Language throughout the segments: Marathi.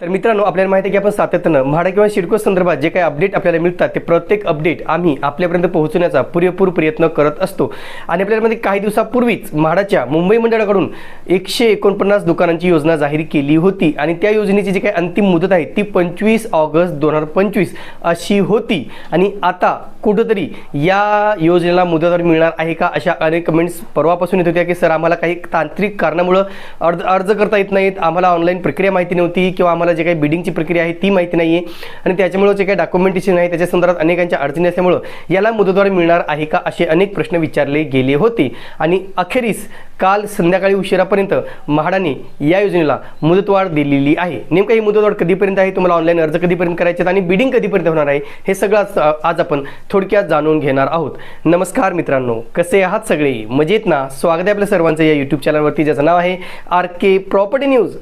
तर मित्रांनो आपल्याला माहिती आहे की आपण सातत्यानं म्हाडा किंवा सिडको संदर्भात जे काही अपडेट आपल्याला मिळतात ते प्रत्येक अपडेट आम्ही आपल्यापर्यंत पोहोचवण्याचा पुरेपूर प्रयत्न करत असतो. आणि आपल्यामध्ये काही दिवसापूर्वीच म्हाडाच्या मुंबई मंडळाकडून एकशे एकोणपन्नास दुकानांची योजना जाहीर केली होती. आणि त्या योजनेची जी काही अंतिम मुदत आहे ती पंचवीस ऑगस्ट दोन हजार पंचवीस अशी होती. आणि आता कुठंतरी या योजनेला मुदतवर मिळणार आहे का अशा अनेक कमेंट्स परवापासून येत होत्या की सर आम्हाला काही तांत्रिक कारणामुळं अर्ज अर्ज करता येत नाहीत. आम्हाला ऑनलाईन प्रक्रिया माहिती नव्हती किंवा आम्हाला जे काही बिडिंगची प्रक्रिया आहे ती माहिती नाही आहे आणि त्याच्यामुळं जे काही डॉक्युमेंटेशन आहे त्याच्या संदर्भात अनेकांच्या अडचणी असल्यामुळं याला मुदतवाढ मिळणार आहे का असे अनेक प्रश्न विचारले गेले होते. आणि अखेरीस काल संध्याकाळी उशिरापर्यंत म्हाडाने या योजनेला मुदतवाढ दिलेली आहे. नेमका ही मुदतवाढ कधीपर्यंत आहे? तुम्हाला ऑनलाईन अर्ज कधीपर्यंत करायचे आहेत? आणि बिडिंग कधीपर्यंत होणार आहे? हे सगळं आज आज आपण थोडक्यात जाणून घेणार आहोत. नमस्कार मित्रांनो कसे आहात सगळे? मजेत ना? स्वागत आहे आपल्या सर्वांचं या यूट्यूब चॅनलवरती ज्याचं नाव आहे आर के प्रॉपर्टी न्यूज.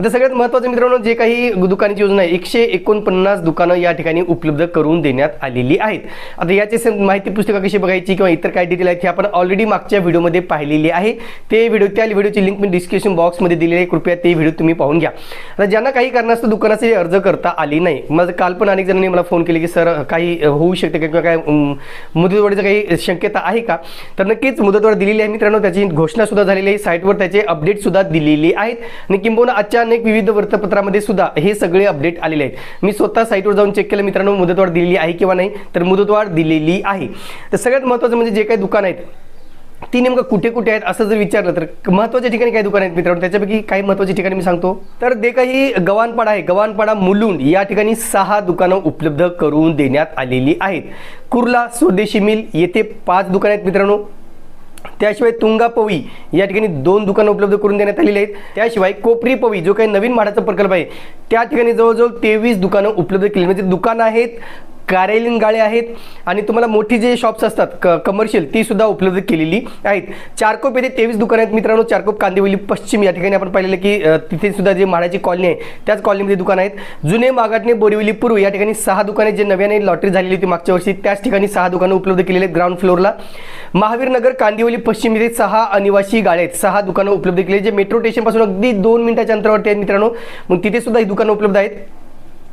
आता सगळ्यात महत्त्वाचं मित्रांनो जे काही दुकानाची योजना आहे एकशे एकोणपन्नास दुकानं या ठिकाणी उपलब्ध करून देण्यात आलेली आहेत. आता याची माहिती पुस्तका कशी बघायची किंवा इतर काय डिटेल आहेत हे आपण ऑलरेडी मागच्या व्हिडिओमध्ये पाहिलेली आहे. ते व्हिडिओ त्या व्हिडिओची लिंक मी डिस्क्रिप्शन बॉक्समध्ये दिलेली आहे. कृपया ते व्हिडिओ तुम्ही पाहून घ्या. आता ज्यांना काही कारणास्तव दुकानाचे अर्ज करता आली नाही माझं काल पण अनेक जणांनी मला फोन केले की सर काही होऊ शकते का किंवा काय मुदतवाढीचं काही शक्यता आहे का? तर नक्कीच मुदतवाढ दिलेली आहे मित्रांनो. त्याची घोषणा सुद्धा झालेली आहे. साईटवर त्याचे अपडेट सुद्धा दिलेले आहेत. आणि किंबहुना आजच्या अनेक विविध वृत्तपत्रामध्ये सुद्धा हे सगळे अपडेट आलेले आहेत. मी स्वतः साईटवर जाऊन चेक केलं. मित्रांनो मुदतवाढ दिलेली आहे किंवा नाही तर मुदतवाढ दिलेली आहे. तर सगळ्यात महत्त्वाचं म्हणजे जे काही दुकान आहेत ती नेमकं कुठे कुठे आहेत असं जर विचारलं तर महत्त्वाच्या ठिकाणी काही दुकान आहेत मित्रांनो? त्याच्यापैकी काही महत्त्वाची ठिकाणी मी सांगतो. तर जे काही गव्हाणपाडा आहे गव्हाणपाडा मुलुंड या ठिकाणी सहा दुकानं उपलब्ध करून देण्यात आलेली आहेत. कुर्ला स्वदेशी मिल येथे पाच दुकानं आहेत मित्रांनो. त्याशिवाय तुंगा पवी या ठिकाणी दोन दुकानं उपलब्ध करून देण्यात आलेली आहेत. त्याशिवाय कोपरी पवी जो काही नवीन माडाचा प्रकल्प आहे त्या ठिकाणी जवळजवळ तेवीस दुकानं उपलब्ध केली म्हणजे दुकानं आहेत कार्यालयीन गाळे आहेत आणि तुम्हाला मोठी जे शॉप्स असतात क कमर्शियल ती सुद्धा उपलब्ध केलेली आहेत. चारकोप येथे तेवीस दुकान आहेत मित्रांनो. चारकोप कांदिवली पश्चिम या ठिकाणी आपण पाहिलेलं की तिथे सुद्धा जे म्हाडाची कॉलनी आहे त्याच कॉलनीमध्ये दुकानं आहेत. जुने मागाटणे बोरिवली पूर्व या ठिकाणी सहा दुकाने जे नव्याने लॉटरी झालेली होती मागच्या वर्षी त्याच ठिकाणी सहा दुकानं उपलब्ध केलेली आहेत ग्राउंड फ्लोअरला महावीरनगर कांदिवली पश्चिम येथे सहा अनिवासी गाळे आहेत. सहा दुकानं उपलब्ध केली जे मेट्रो स्टेशनपासून अगदी दोन मिनिटाच्या अंतरावरती आहेत मित्रांनो. मग तिथे सुद्धा ही दुकानं उपलब्ध आहेत.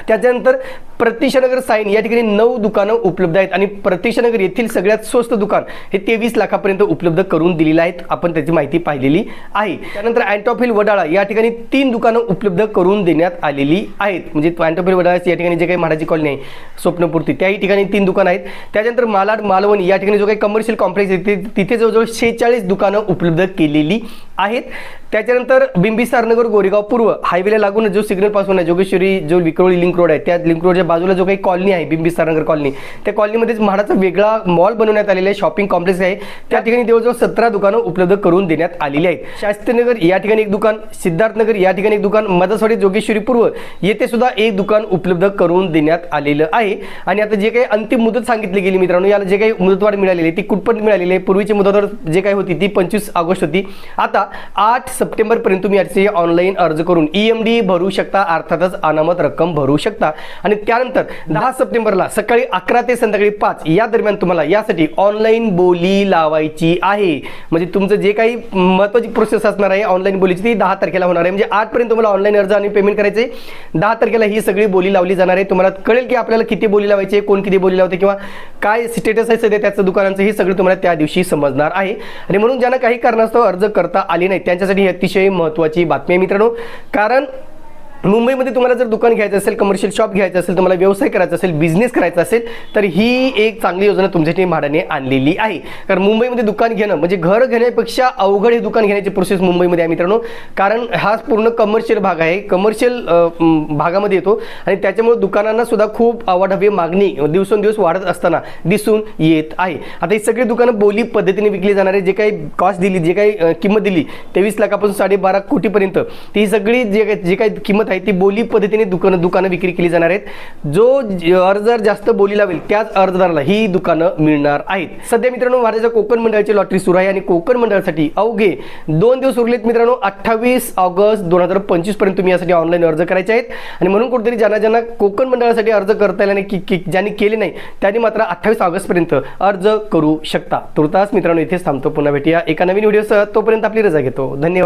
त्याच्यानंतर प्रतिशनगर साईन या ठिकाणी नऊ दुकानं उपलब्ध आहेत. आणि प्रतिशनगर येथील सगळ्यात स्वस्त दुकान हे तेवीस लाखापर्यंत उपलब्ध करून दिलेलं आहेत. आपण त्याची माहिती पाहिलेली आहे. त्यानंतर अँटॉफिल वडाळा या ठिकाणी तीन दुकानं उपलब्ध करून देण्यात आलेली आहेत. म्हणजे अँटॉफिल वडाळा या ठिकाणी जे काही म्हाडाची कॉलनी आहे स्वप्नपूर्ती त्याही ठिकाणी तीन दुकानं आहेत. त्याच्यानंतर मालाड मालवणी या ठिकाणी जो काही कमर्शियल कॉम्प्लेक्स आहे तिथे तिथे जवळजवळ शेहेचाळीस दुकानं उपलब्ध केलेली आहेत. त्याच्यानंतर बिंबिसार नगर गोरेगाव पूर्व हायवेला लागून जो सिग्नलपासून आहे जोगेश्वरी जो विक्रोळी लिंक रोड आहे त्या लिंक रोडच्या बाजूला जो काही कॉलनी आहे बिंबिसार नगर कॉलनी त्या कॉलनीमध्येच म्हाडाचा वेगळा मॉल बनवण्यात आलेला आहे शॉपिंग कॉम्प्लेक्स आहे. त्या ठिकाणी जवळजवळ सतरा दुकानं उपलब्ध करून देण्यात आलेली आहेत. शास्त्रीनगर या ठिकाणी एक दुकान सिद्धार्थनगर या ठिकाणी एक दुकान मदसवाडी जोगेश्वरी पूर्व येथे सुद्धा एक दुकान उपलब्ध करून देण्यात आलेलं आहे. आणि आता जे काही अंतिम मुदत सांगितली गेली मित्रांनो याला जे काही मुदतवाढ मिळालेली आहे ती कुठपर्यंत मिळालेली आहे? पूर्वीची मुदतवाढ जे काही होती ती पंचवीस ऑगस्ट होती. आता आठ सप्टेंबरपर्यंत तुम्ही याचे ऑनलाईन अर्ज करून ई एम डी भरू शकता अर्थातच अनामत रक्कम भरू शकता. आणि त्यानंतर दहा सप्टेंबरला सकाळी अकरा ते संध्याकाळी पाच या दरम्यान तुम्हाला यासाठी ऑनलाईन बोली लावायची आहे. म्हणजे तुमचं जे काही महत्त्वाची प्रोसेस असणार आहे ऑनलाईन बोलीची ती दहा तारखेला होणार आहे. म्हणजे आठपर्यंत तुम्हाला ऑनलाईन अर्ज आणि पेमेंट करायचे. दहा तारखेला ही सगळी बोली लावली जाणार आहे. तुम्हाला कळेल की आपल्याला किती बोली लावायची कोण किती बोली लावते किंवा काय स्टेटस आहे सध्या त्याचं दुकानांचं हे सगळं तुम्हाला त्या दिवशी समजणार आहे. आणि म्हणून ज्यांना काही कारणास्तव अर्ज करता आली नाही. त्यांच्यासाठी ही अतिशय महत्त्वाची बातमी आहे मित्रांनो. कारण मुंबईमध्ये तुम्हाला जर दुकान घ्यायचं असेल कमर्शियल शॉप घ्यायचं असेल तुम्हाला व्यवसाय करायचा असेल बिझनेस करायचा असेल तर ही एक चांगली योजना तुमच्यासाठी म्हाडाने आणलेली आहे. कारण मुंबईमध्ये दुकान घेणं म्हणजे घर घेण्यापेक्षा अवघड हे दुकान घेण्याची प्रोसेस मुंबईमध्ये आहे मित्रांनो. कारण हा पूर्ण कमर्शियल भाग आहे. कमर्शियल भागामध्ये येतो आणि त्याच्यामुळे दुकानांना सुद्धा खूप आवाढव्य मागणी दिवसेंदिवस वाढत असताना दिसून येत आहे. आता ही सगळी दुकानं बोली पद्धतीने विकली जाणारे जे काही कॉस्ट दिली जे काही किंमत दिली तेवीस लाखापासून साडेबारा कोटीपर्यंत. ती सगळी जे काही जे काही किंमत पद्धत आहे ती बोली पद्धतीने दुकानं दुकानं विक्री केली जाणार आहेत. जो अर्जदार जास्त बोली लावेल त्याच अर्जदाराला ही दुकानं मिळणार आहेत. सध्या मित्रांनो भारताच्या कोकण मंडळाची लॉटरी सुरू आहे आणि कोकण मंडळासाठी अवघे दोन दिवस उरलेत मित्रांनो अठ्ठावीस ऑगस्ट दोन हजार पंचवीसपर्यंत तुम्ही यासाठी ऑनलाईन अर्ज करायचे आहेत. आणि म्हणून कुठेतरी ज्यांना ज्यांना कोकण मंडळासाठी अर्ज करता येईल आणि की- की- ज्यांनी केले नाही त्यांनी मात्र अठ्ठावीस ऑगस्ट पर्यंत अर्ज करू शकता. तुर्तास मित्रांनो इथेच थांबतो. पुन्हा भेटूया एका नवीन व्हिडिओसह. तोपर्यंत आपली रजा घेतो. धन्यवाद.